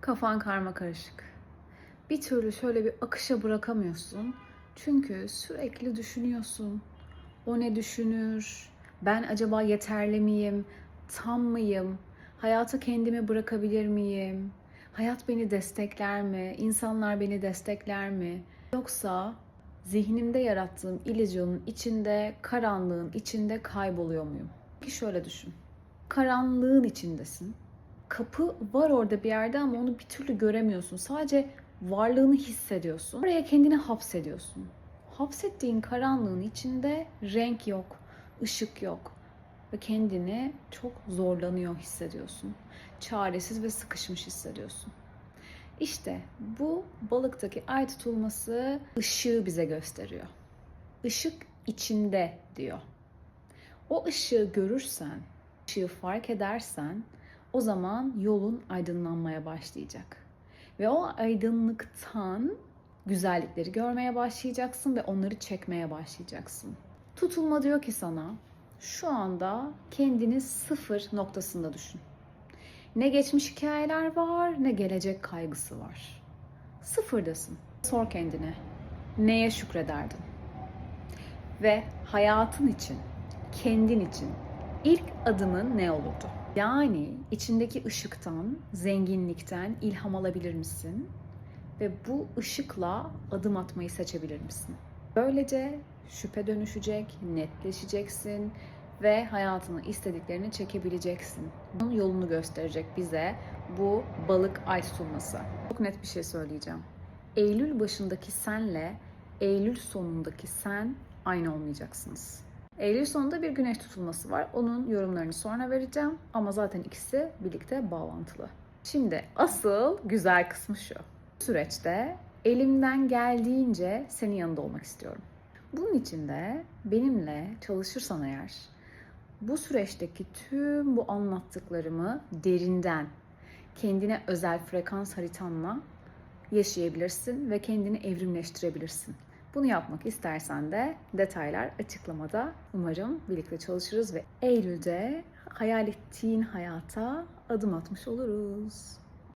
Kafan karma karışık. Bir türlü şöyle bir akışa bırakamıyorsun. Çünkü sürekli düşünüyorsun. O ne düşünür? Ben acaba yeterli miyim? Tam mıyım? Hayata kendimi bırakabilir miyim? Hayat beni destekler mi? İnsanlar beni destekler mi? Yoksa zihnimde yarattığım illüzyonun içinde, karanlığın içinde kayboluyor muyum? Ki şöyle düşün. Karanlığın içindesin. Kapı var orada bir yerde ama onu bir türlü göremiyorsun. Sadece varlığını hissediyorsun. Oraya kendini hapsediyorsun. Hapsettiğin karanlığın içinde renk yok, ışık yok ve kendini çok zorlanıyor hissediyorsun. Çaresiz ve sıkışmış hissediyorsun. İşte bu balıktaki ay tutulması ışığı bize gösteriyor. Işık içinde diyor. O ışığı görürsen, ışığı fark edersen o zaman yolun aydınlanmaya başlayacak. Ve o aydınlıktan güzellikleri görmeye başlayacaksın ve onları çekmeye başlayacaksın. Tutulma diyor ki sana şu anda kendini sıfır noktasında düşün. Ne geçmiş hikayeler var ne gelecek kaygısı var. Sıfırdasın. Sor kendine neye şükrederdin? Ve hayatın için, kendin için ilk adımın ne olurdu? Yani içindeki ışıktan, zenginlikten ilham alabilir misin? Ve bu ışıkla adım atmayı seçebilir misin? Böylece şüphe dönüşecek, netleşeceksin ve hayatını istediklerini çekebileceksin. Bunun yolunu gösterecek bize bu balık ay tutulması. Çok net bir şey söyleyeceğim. Eylül başındaki senle Eylül sonundaki sen aynı olmayacaksınız. Eylül sonunda bir güneş tutulması var. Onun yorumlarını sonra vereceğim ama zaten ikisi birlikte bağlantılı. Şimdi asıl güzel kısmı şu. Süreçte elimden geldiğince senin yanında olmak istiyorum. Bunun için de benimle çalışırsan eğer bu süreçteki tüm bu anlattıklarımı derinden kendine özel frekans haritanla yaşayabilirsin ve kendini evrimleştirebilirsin. Bunu yapmak istersen de detaylar açıklamada. Umarım birlikte çalışırız ve Eylül'de hayal ettiğin hayata adım atmış oluruz.